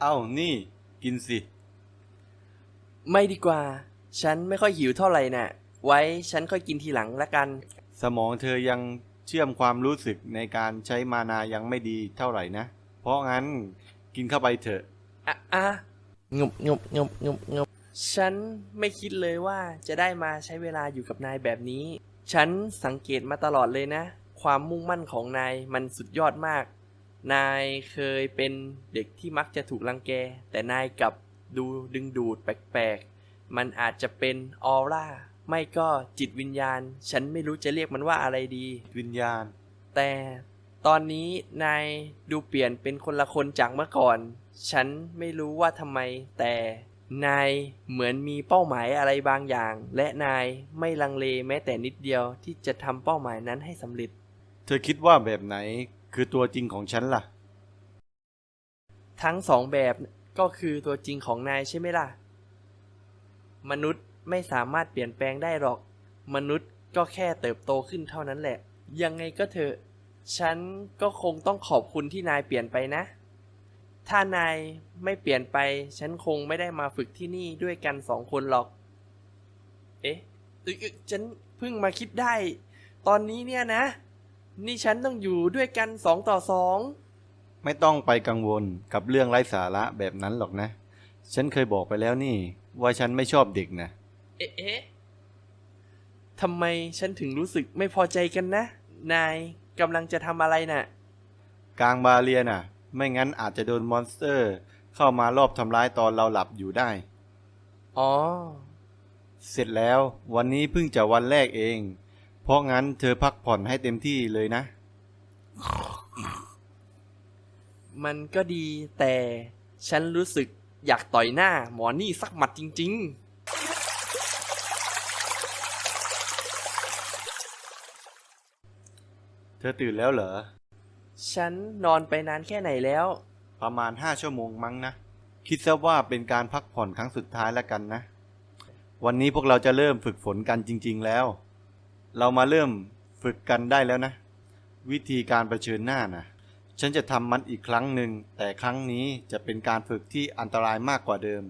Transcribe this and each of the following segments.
เอ้านี่ กินสิ ไม่ดีกว่า ฉันไม่ค่อยหิวเท่าไหร่น่ะ ไว้ฉันค่อยกินทีหลังละกัน สมองเธอยังเชื่อมความรู้สึกในการใช้มานายังไม่ดีเท่าไหร่นะ เพราะงั้นกินเข้าไปเถอะ อะอะงบงบงบงบงบฉันไม่คิดเลยว่าจะได้มาใช้เวลาอยู่กับนายแบบนี้ ฉันสังเกตมาตลอดเลยนะ ความมุ่งมั่นของนายมันสุดยอดมาก นายเคยเป็นเด็กที่มักจะถูกรังแก แต่นายกลับดูดึงดูดแปลกๆ มันอาจจะเป็นออร่า ไม่ก็จิตวิญญาณ ฉันไม่รู้จะเรียกมันว่าอะไรดี วิญญาณ แต่ตอนนี้นายดูเปลี่ยนเป็นคนละคนจากเมื่อก่อน ฉันไม่รู้ว่าทำไม แต่นายเหมือนมีเป้าหมายอะไรบางอย่าง และนายไม่ลังเลแม้แต่นิดเดียวที่จะทำเป้าหมายนั้นให้สำเร็จ เธอคิดว่าแบบไหน คือตัวจริงของฉันล่ะ ทั้งสองแบบก็คือตัวจริงของนายใช่ไหมล่ะ มนุษย์ไม่สามารถเปลี่ยนแปลงได้หรอก มนุษย์ก็แค่เติบโตขึ้นเท่านั้นแหละ ยังไงก็เถอะ ฉันก็คงต้องขอบคุณที่นายเปลี่ยนไปนะ ถ้านายไม่เปลี่ยนไป ฉันคงไม่ได้มาฝึกที่นี่ด้วยกันสองคนหรอก เอ๊ะเอ้ยเอ้ยฉันเพิ่งมาคิดได้ ตอนนี้เนี่ยนะ นี่ฉันต้องอยู่ด้วยกันสองต่อสองไม่ต้องไปกังวลกับเรื่องไร้สาระแบบนั้นหรอกนะ ฉันเคยบอกไปแล้วนี่ ว่าฉันไม่ชอบเด็กนะเอ๊ะเอ๊ะทำไมฉันถึงรู้สึกไม่พอใจกันนะ นายกำลังจะทำอะไรน่ะ กลางบาเรียน่ะ ไม่งั้นอาจจะโดนมอนสเตอร์ เข้ามารอบทำร้ายตอนเราหลับอยู่ได้ อ๋อ เสร็จแล้ววันนี้เพิ่งจะวันแรกเองเพ ราะงั้นเธอพักผ่อนให้เต็มที่เลยนะ มันก็ดีแต่ฉันรู้สึกอยากต่อยหน้าหมอนี่สักหมัดจริงเธอตื่นแล้วเหรอๆฉันนอนไปนานแค่ไหนแล้ว ประมาณห้าชั่วโมงมั้งนะ คิดซะว่าเป็นการพักผ่อนครั้งสุดท้ายแล้วกันนะ วันนี้พวกเราจะเริ่มฝึกฝนกันจริง ๆ แล้ว เรามาเริ่มฝึกกันได้แล้วนะ วิธีการเผชิญหน้านะฉันจะทำมันอีกครั้งหนึ่ง แต่ครั้งนี้จะเป็นการฝึกที่อันตรายมากกว่าเดิม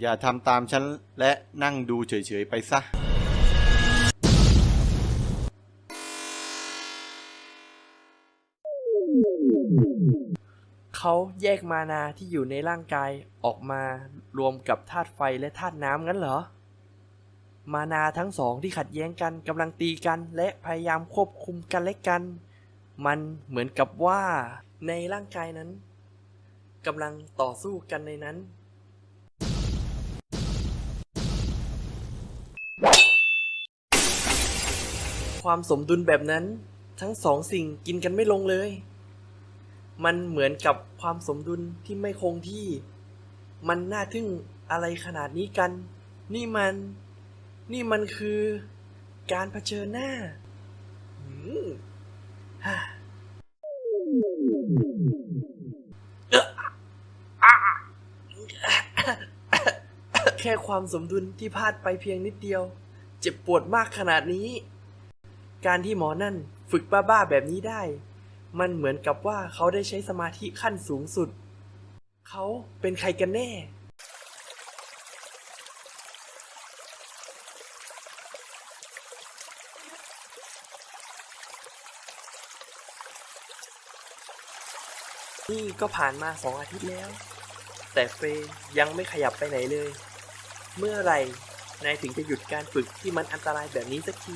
อย่าทำตามฉันและนั่งดูเฉยๆไปซะเขาแยกมานาที่อยู่ในร่างกายออกมารวมกับธาตุไฟและธาตุน้ำงั้นเหรอ มานาทั้งสองที่ขัดแย้งกันกำลังตีกัน และพยายามควบคุมกันและกัน มันเหมือนกับว่าในร่างกายนั้นกำลังต่อสู้กันในนั้น ความสมดุลแบบนั้นทั้งสองสิ่งกินกันไม่ลงเลย มันเหมือนกับความสมดุลที่ไม่คงที่ มันน่าทึ่งอะไรขนาดนี้กัน นี่มัน นี่มันคือการเผชิญหน้าฮ่าแค่ความสมดุลที่พลาดไปเพียงนิดเดียว เจ็บปวดมากขนาดนี้ การที่หมอนั่นฝึกบ้าๆแบบนี้ได้ มันเหมือนกับว่าเขาได้ใช้สมาธิขั้นสูงสุด เขาเป็นใครกันแน่ นี่ก็ผ่านมาสองอาทิตย์แล้ว แต่เฟยยังไม่ขยับไปไหนเลย เมื่อไหร่นายถึงจะหยุดการฝึกที่มันอันตรายแบบนี้สักที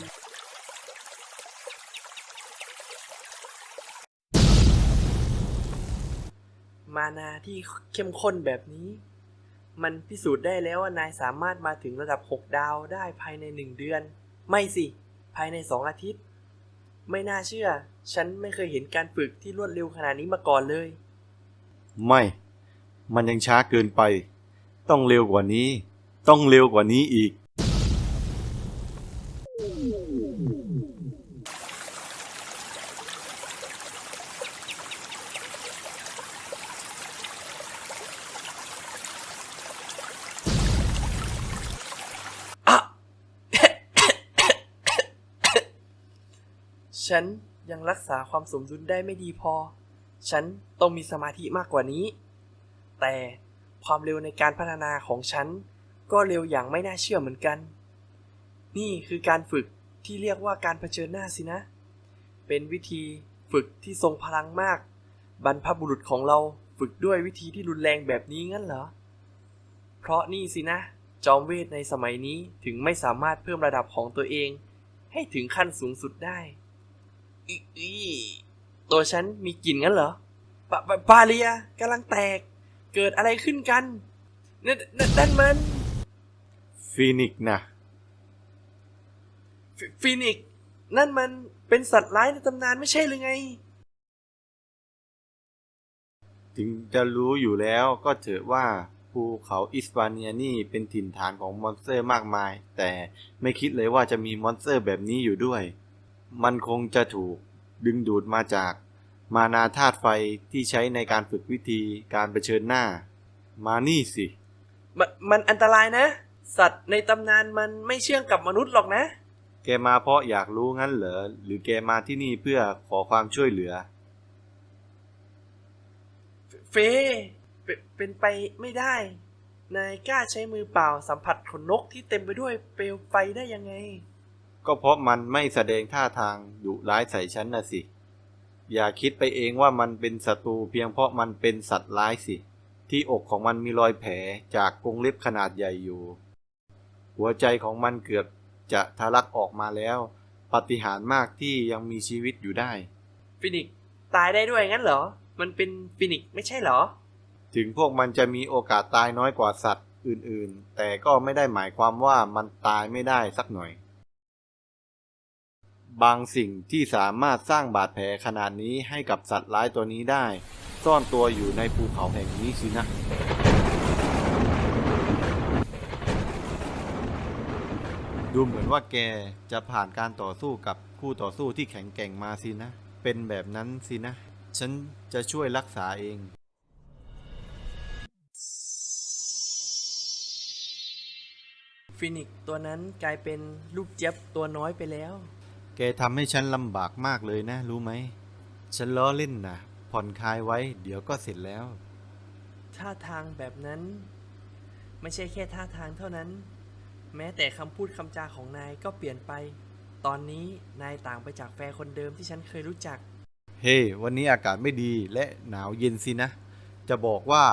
มานาที่เข้มข้นแบบนี้ มันพิสูจน์ได้แล้วว่านายสามารถมาถึงระดับ 6 ดาวได้ภายใน 1 เดือน ไม่สิ ภายใน 2 อาทิตย์ ไม่น่าเชื่อ ฉันไม่เคยเห็นการฝึกที่รวดเร็วขนาดนี้มาก่อนเลย ไม่ มันยังช้าเกินไป ต้องเร็วกว่านี้ ต้องเร็วกว่านี้อีก ฉันยังรักษาความสมดุลได้ไม่ดีพอ ฉันต้องมีสมาธิมากกว่านี้ แต่ความเร็วในการพัฒนาของฉัน ก็เร็วอย่างไม่น่าเชื่อเหมือนกัน นี่คือการฝึกที่เรียกว่าการเผชิญหน้าสินะ เป็นวิธีฝึกที่ทรงพลังมาก บรรพบุรุษของเราฝึกด้วยวิธีที่รุนแรงแบบนี้งั้นเหรอ เพราะนี่สินะ จอมเวทในสมัยนี้ถึงไม่สามารถเพิ่มระดับของตัวเอง ให้ถึงขั้นสูงสุดได้อี ตัวฉันมีกลิ่นงั้นเหรอปะปะปาเลียกำลังแตก เกิดอะไรขึ้นกันนั่นนั่นนั่นมันฟีนิกซ์นะฟฟีนิกซ์นั่นมันเป็นสัตว์ร้ายในตำนานไม่ใช่หรือไง ถึงจะรู้อยู่แล้วก็เถอะว่าภูเขาอิสปาเนียนี่เป็นถิ่นฐานของมอนสเตอร์มากมาย แต่ไม่คิดเลยว่าจะมีมอนสเตอร์แบบนี้อยู่ด้วย มันคงจะถูก ดึงดูดมาจากมานาธาตุไฟที่ใช้ในการฝึกวิธีการเผชิญหน้า มานี่สิมันมันอันตรายนะ สัตว์ในตำนานมันไม่เชื่องกับมนุษย์หรอกนะ แกมาเพราะอยากรู้งั้นเหรอ หรือแกมาที่นี่เพื่อขอความช่วยเหลือ เฟเปเป็นไปไม่ได้ นายกล้าใช้มือเปล่าสัมผัสขนนกที่เต็มไปด้วยเปลวไฟได้ยังไง ก็เพราะมันไม่แสดงท่าทางดุร้ายใส่ฉันนะสิ อย่าคิดไปเองว่ามันเป็นศัตรูเพียงเพราะมันเป็นสัตว์ร้ายสิ ที่อกของมันมีรอยแผลจากกรงเล็บขนาดใหญ่อยู่ หัวใจของมันเกือบจะทะลักออกมาแล้วปาฏิหาริย์มากที่ยังมีชีวิตอยู่ได้ ฟินิกซ์ตายได้ด้วยงั้นเหรอ มันเป็นฟินิกซ์ไม่ใช่เหรอ ถึงพวกมันจะมีโอกาสตายน้อยกว่าสัตว์อื่นๆ แต่ก็ไม่ได้หมายความว่ามันตายไม่ได้สักหน่อย บางสิ่งที่สามารถสร้างบาดแผลขนาดนี้ให้กับสัตว์ร้ายตัวนี้ได้ ซ่อนตัวอยู่ในภูเขาแห่งนี้สินะดูเหมือนว่าแกจะผ่านการต่อสู้กับคู่ต่อสู้ที่แข็งแกร่งมาสินะ เป็นแบบนั้นสินะ ฉันจะช่วยรักษาเอง ฟินิกตัวนั้นกลายเป็นลูกเจี๊ยบตัวน้อยไปแล้ว แกทำให้ฉันลำบากมากเลยนะ รู้ไหม ฉันล้อเล่นนะผ่อนคลายไว้ เดี๋ยวก็เสร็จแล้ว ท่าทางแบบนั้น ไม่ใช่แค่ท่าทางเท่านั้น แม้แต่คำพูดคำจาของนายก็เปลี่ยนไป ตอนนี้นายต่างไปจากแฟนคนเดิมที่ฉันเคยรู้จัก เฮ้ วันนี้อากาศไม่ดีและหนาวเย็นสินะ จะบอกว่า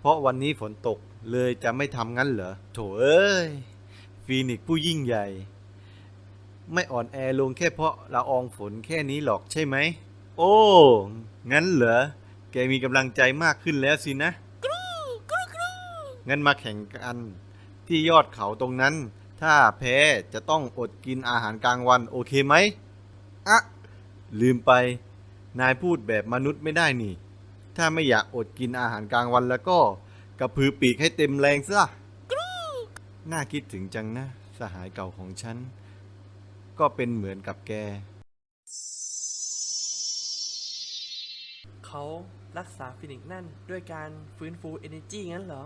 เพราะวันนี้ฝนตกเลยจะไม่ทำงั้นเหรอ โถเอ้ย ฟีนิกซ์ผู้ยิ่งใหญ่ ไม่อ่อนแอลงแค่เพราะละอองฝนแค่นี้หรอกใช่ไหม โอ้ งั้นเหรอ แกมีกำลังใจมากขึ้นแล้วสินะ งั้นมาแข่งกัน ที่ยอดเขาตรงนั้น ถ้าแพ้จะต้องอดกินอาหารกลางวันโอเคไหมอะลืมไป นายพูดแบบมนุษย์ไม่ได้นี่ ถ้าไม่อยากอดกินอาหารกลางวันแล้วก็ กระพือปีกให้เต็มแรงซะน่าคิดถึงจังนะ สหายเก่าของฉัน ก็เป็นเหมือนกับแก เขารักษาฟินิกซ์นั่นด้วยการฟื้นฟู energy งั้นเหรอ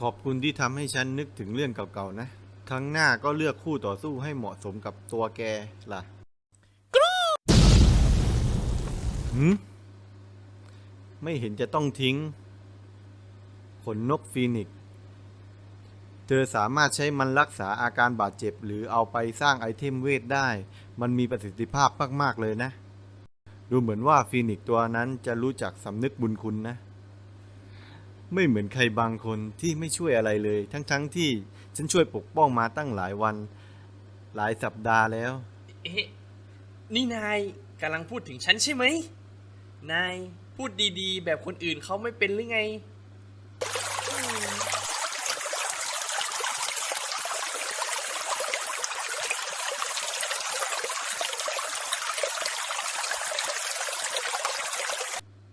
ขอบคุณที่ทำให้ฉันนึกถึงเรื่องเก่าๆนะ ครั้งหน้าก็เลือกคู่ต่อสู้ให้เหมาะสมกับตัวแกล่ะหืมไม่เห็นจะต้องทิ้ง ขนนกฟีนิกซ์ เธอสามารถใช้มันรักษาอาการบาดเจ็บ หรือเอาไปสร้างไอเทมเวทได้ มันมีประสิทธิภาพมากๆเลยนะ ดูเหมือนว่าฟีนิกตัวนั้นจะรู้จักสำนึกบุญคุณนะ ไม่เหมือนใครบางคนที่ไม่ช่วยอะไรเลย ทั้งๆทที่ฉันช่วยปกป้องมาตั้งหลายวัน หลายสัปดาห์แล้ว เอ๊ะ นี่นายกำลังพูดถึงฉันใช่ไหม นายพูดดีๆ แบบคนอื่นเขาไม่เป็นหรือไงอืม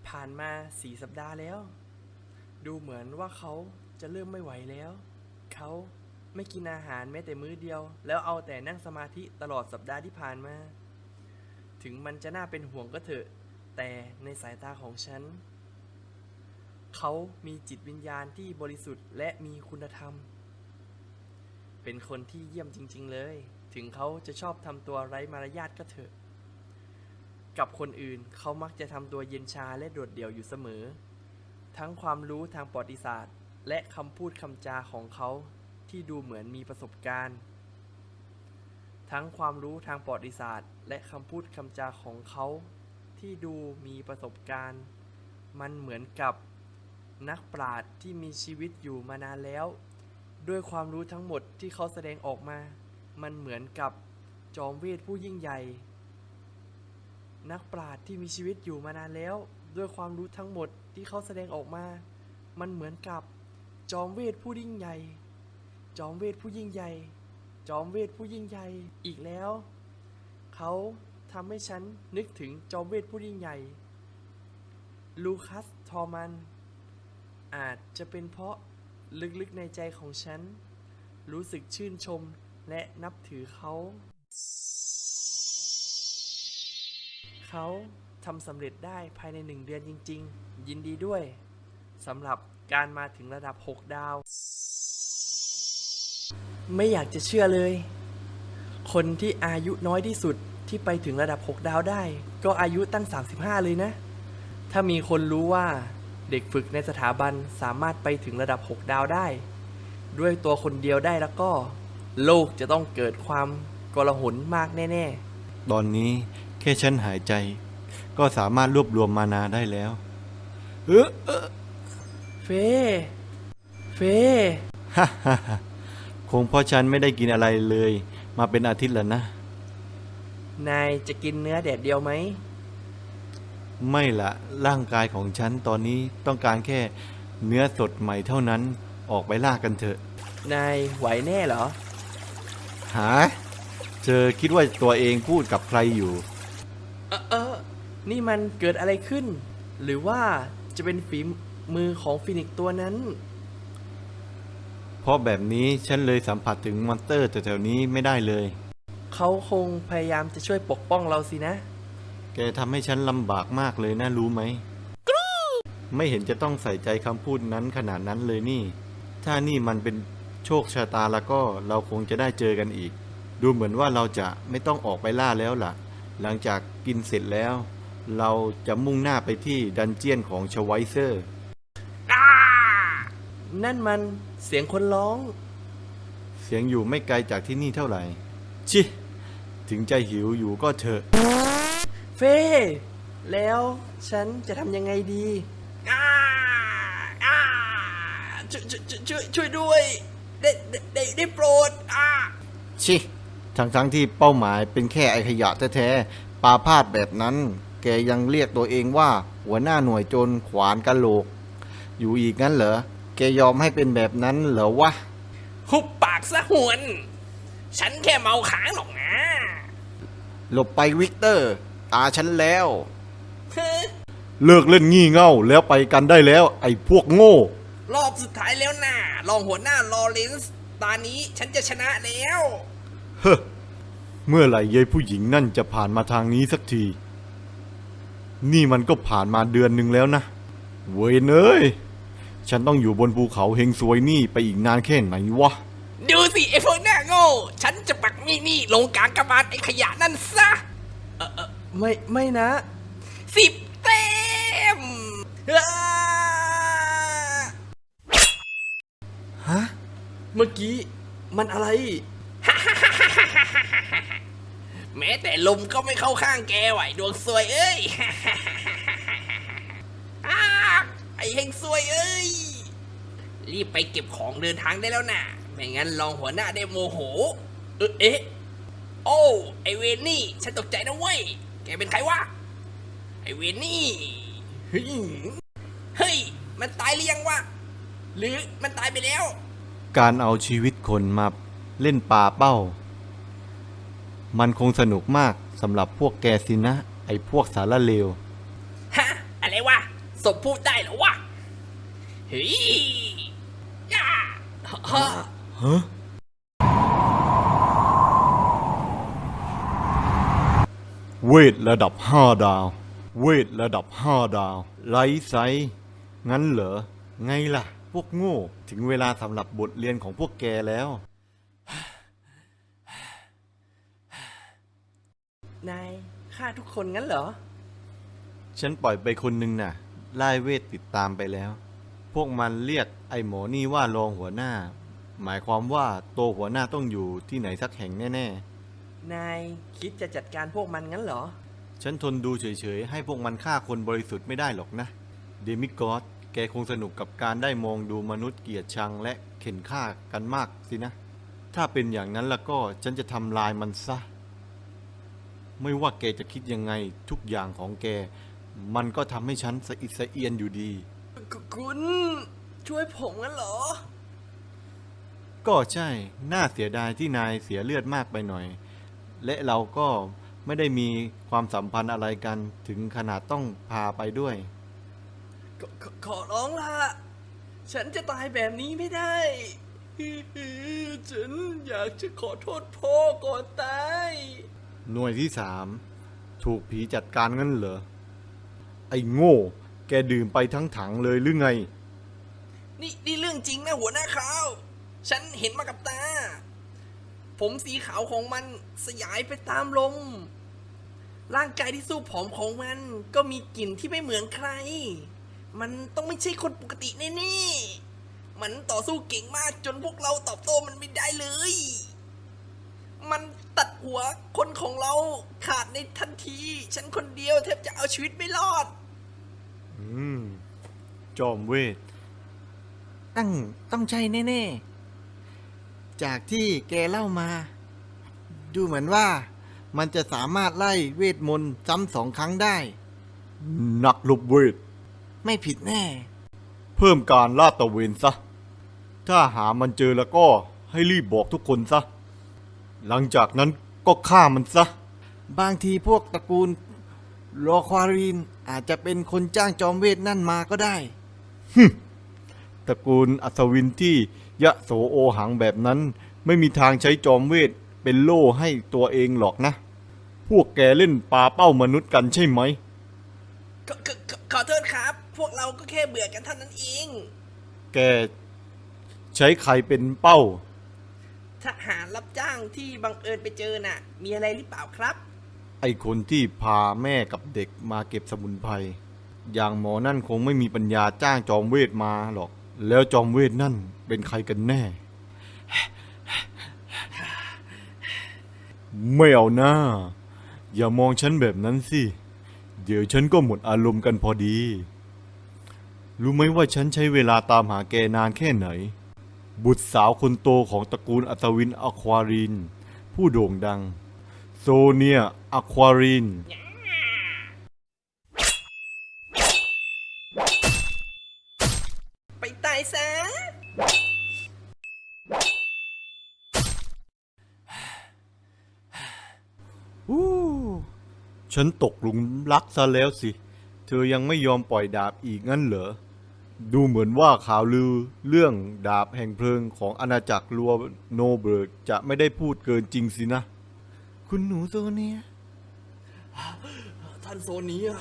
ผ่านมาสี่สัปดาแล้ว ดูเหมือนว่าเขาจะเริ่มไม่ไหวแล้ว เขาไม่กินอาหารแม้แต่มื้อเดียว แล้วเอาแต่นั่งสมาธิตลอดสัปดาห์ที่ผ่านมา ถึงมันจะน่าเป็นห่วงก็เถอะ แต่ในสายตาของฉัน เขามีจิตวิญญาณที่บริสุทธิ์และมีคุณธรรม เป็นคนที่เยี่ยมจริง ๆ เลย ถึงเขาจะชอบทำตัวไร้มารยาทก็เถอะ กับคนอื่นเขามักจะทำตัวเย็นชาและโดดเดี่ยวอยู่เสมอ ทั้งความรู้ทางประวัติศาสตร์ และคำพูดคำจาของเขาที่ดูเหมือนมีประสบการณ์ ทั้งความรู้ทางประวัติศาสตร์ และคำพูดคำจาของเขาที่ดูมีประสบการณ์ มันเหมือนกับนักปราชญ์ที่มีชีวิตอยู่มานานแล้ว ด้วยความรู้ทั้งหมดที่เขาแสดงออกมา มันเหมือนกับจอมเวทผู้ยิ่งใหญ่ นักปราชญ์ที่มีชีวิตอยู่มานานแล้ว ด้วยความรู้ทั้งหมดที่เขาแสดงออกมา มันเหมือนกับจอมเวทผู้ยิ่งใหญ่ จอมเวทผู้ยิ่งใหญ่ จอมเวทผู้ยิ่งใหญ่อีกแล้ว เขาทำให้ฉันนึกถึงจอมเวทผู้ยิ่งใหญ่ ลูคัส ทอมัน อาจจะเป็นเพราะลึกๆในใจของฉัน รู้สึกชื่นชมและนับถือเขา เขา ทำสำเร็จได้ภายในหนึ่งเดือนจริง ๆ ยินดีด้วยสำหรับการมาถึงระดับ 6 ดาว ไม่อยากจะเชื่อเลย คนที่อายุน้อยที่สุดที่ไปถึงระดับ 6 ดาวได้ ก็อายุตั้ง 35 เลยนะ ถ้ามีคนรู้ว่าเด็กฝึกในสถาบันสามารถไปถึงระดับ 6 ดาวได้ ด้วยตัวคนเดียวได้แล้วก็ โลกจะต้องเกิดความกลาหนมากแน่ ๆ ตอนนี้แค่ฉันหายใจ ก็สามารถรวบรวมมานาได้แล้วเออเออๆเฟเฟฮ่าฮ่าฮ่าคงเพราะฉันไม่ได้กินอะไรเลย มาเป็นอาทิตย์แล้วนะ นายจะกินเนื้อแดดเดียวไหม ไม่ละร่างกายของฉันตอนนี้ต้องการแค่เนื้อสดใหม่เท่านั้นออกไปล่ากันเถอะ นายไหวแน่เหรอ หา เธอคิดว่าตัวเองพูดกับใครอยู่ เออเออ นี่มันเกิดอะไรขึ้น หรือว่าจะเป็นฝีมือของฟินิกซ์ตัวนั้น เพราะแบบนี้ฉันเลยสัมผัสถึงมอนสเตอร์แถวๆนี้ไม่ได้เลย เขาคงพยายามจะช่วยปกป้องเราสินะ แกทำให้ฉันลำบากมากเลยนะรู้ไหม ไม่เห็นจะต้องใส่ใจคำพูดนั้นขนาดนั้นเลยนี่ ถ้านี่มันเป็นโชคชะตาแล้วก็เราคงจะได้เจอกันอีก ดูเหมือนว่าเราจะไม่ต้องออกไปล่าแล้วล่ะ หลังจากกินเสร็จแล้ว เราจะมุ่งหน้าไปที่ดันเจียนของชไวเซอร์ นั่นมันเสียงคนร้อง เสียงอยู่ไม่ไกลจากที่นี่เท่าไหร่ ชิ ถึงใจหิวอยู่ก็เถอะ เฟแล้วฉันจะทำยังไงดีอ่าอ่าช่วยช่วยช่วยช่วยด้วย ได้ได้ได้ได้โปรดอ่าชิทั้งทั้งๆที่เป้าหมายเป็นแค่ไอขยะแท้ๆปาพาดแบบนั้น แกยังเรียกตัวเองว่าหัวหน้าหน่วยโจรขวานกะโหลก อยู่อีกงั้นเหรอ แกยอมให้เป็นแบบนั้นเหรอวะ หุบปากซะหวน ฉันแค่เมาค้างหรอกนะหลบไปวิกเตอร์ ตาฉันแล้ว เฮ้ยเลิกเล่นงี่เง่าแล้วไปกันได้แล้ว ไอ้พวกโง่ รอบสุดท้ายแล้วนะรองหัวหน้าลอเรนซ์ตอนนี้ฉันจะชนะแล้ว เฮ้อเมื่อไหร่ยายผู้หญิงนั่นจะผ่านมาทางนี้สักที นี่มันก็ผ่านมาเดือนหนึ่งแล้วนะ เว้ยเนยฉันต้องอยู่บนภูเขาเฮงซวยนี่ไปอีกนานแค่ไหนวะ ดูสิไอ้พวกหน้าโง่ ฉันจะปักมีดนี่ลงกลางกระบาลไอ้ขยะนั่นซะ เออเออไม่ไม่นะ สิบเต็มอ้าฮะ เมื่อกี้มันอะไร แม้แต่ลมก็ไม่เข้าข้างแกไหวดวงซวยเอ้ยอไอ้เฮงซวยเอ้ย รีบไปเก็บของเดินทางได้แล้วนะไม่งั้นรองหัวหน้าได้โมโหเออเอ๊ะ โอ้ ไอเวนนี่ ฉันตกใจนะเว้ย แกเป็นใครวะ ไอเวนนี่ เฮ้ย มันตายหรือยังวะ หรือมันตายไปแล้ว การเอาชีวิตคนมาเล่นปลาเป้า มันคงสนุกมากสำหรับพวกแกสินะ ไอ้พวกสารเลว ฮะ อะไรวะศพพูดได้เหรอวะ เฮ้ยย่าฮะฮะเวทระดับห้าดาว เวทระดับห้าดาวไลท์ไซส์งั้นเหรอ ไงล่ะ พวกโง่ ถึงเวลาสำหรับบทเรียนของพวกแกแล้ว นายฆ่าทุกคนงั้นเหรอ ฉันปล่อยไปคนหนึ่งน่ะไล่เวทติดตามไปแล้ว พวกมันเรียกไอ้หมอนี่ว่ารองหัวหน้า หมายความว่าตัวหัวหน้าต้องอยู่ที่ไหนสักแห่งแน่ นายคิดจะจัดการพวกมันงั้นเหรอ ๆ ฉันทนดูเฉยๆ ให้พวกมันฆ่าคนบริสุทธิ์ไม่ได้หรอกนะ เดมิกอสแกคงสนุกกับการได้มองดูมนุษย์เกลียดชังและเข็นฆ่ากันมากสินะ ถ้าเป็นอย่างนั้นแล้วก็ฉันจะทำลายมันซะ ไม่ว่าแกจะคิดยังไงทุกอย่างของแก มันก็ทำให้ฉันสะอิดสะเอียนอยู่ดี คุณช่วยผมงั้นเหรอ ก็ใช่ น่าเสียดายที่นายเสียเลือดมากไปหน่อย และเราก็ไม่ได้มีความสัมพันธ์อะไรกันถึงขนาดต้องพาไปด้วยขขขอร้องละฉันจะตายแบบนี้ไม่ได้ ฉันอยากจะขอโทษพ่อก่อนตาย หน่วยที่สามถูกผีจัดการงั้นเหรอ ไอ้โง่ แกดื่มไปทั้งถังเลยหรือไง นี่นี่เรื่องจริงนะหัวหน้าขาวฉันเห็นมากับตา ผมสีขาวของมันสยายไปตามลม ร่างกายที่สู้ผอมของมันก็มีกลิ่นที่ไม่เหมือนใคร มันต้องไม่ใช่คนปกติแน่ๆ มันต่อสู้เก่งมากจนพวกเราตอบโต้มันไม่ได้เลย มันตัดหัวคนของเราขาดในทันที ฉันคนเดียวแทบจะเอาชีวิตไม่รอด อืม จอมเวท ตั้งต้องใช่แน่ๆ จากที่แกเล่ามา ดูเหมือนว่า มันจะสามารถไล่เวทมนต์ซ้ำสองครั้งได้ นักลบเวท ไม่ผิดแน่ เพิ่มการลาดตระเวนซะ ถ้าหามันเจอแล้วก็ให้รีบบอกทุกคนซะ หลังจากนั้นก็ฆ่ามันซะ บางทีพวกตระกูลโลควารีนอาจจะเป็นคนจ้างจอมเวทนั่นมาก็ได้ ตระกูลอัศวินที่ยะโสโอหังแบบนั้น ไม่มีทางใช้จอมเวทเป็นโล่ให้ตัวเองหรอกนะ พวกแกเล่นปลาเป้ามนุษย์กันใช่ไหม ขอขอขอขอโทษครับ พวกเราก็แค่เบื่อกันเท่านั้นเอง แกใช้ใครเป็นเป้า ทหารรับจ้างที่บังเอิญไปเจอน่ะ มีอะไรหรือเปล่าครับ ไอคนที่พาแม่กับเด็กมาเก็บสมุนไพรอย่างหมอนั่นคงไม่มีปัญญาจ้างจอมเวทมาหรอก แล้วจอมเวทนั่นเป็นใครกันแน่ ไม่เอาหน้า อย่ามองฉันแบบนั้นสิ เดี๋ยวฉันก็หมดอารมณ์กันพอดี รู้ไหมว่าฉันใช้เวลาตามหาแกนานแค่ไหน บุตรสาวคนโตของตระกูลอัศวินอควาริน ผู้โด่งดัง โซเนียอควาริน ไปตายซะ อู้ฉันตกหลุมรักซะแล้วสิ เธอยังไม่ยอมปล่อยดาบอีกงั้นเหรอ ดูเหมือนว่าข่าวลือเรื่องดาบแห่งเพลิงของอาณาจักรลัวโนเบิร์กจะไม่ได้พูดเกินจริงสินะ คุณหนูโซเนีย ท่านโซนี้อะ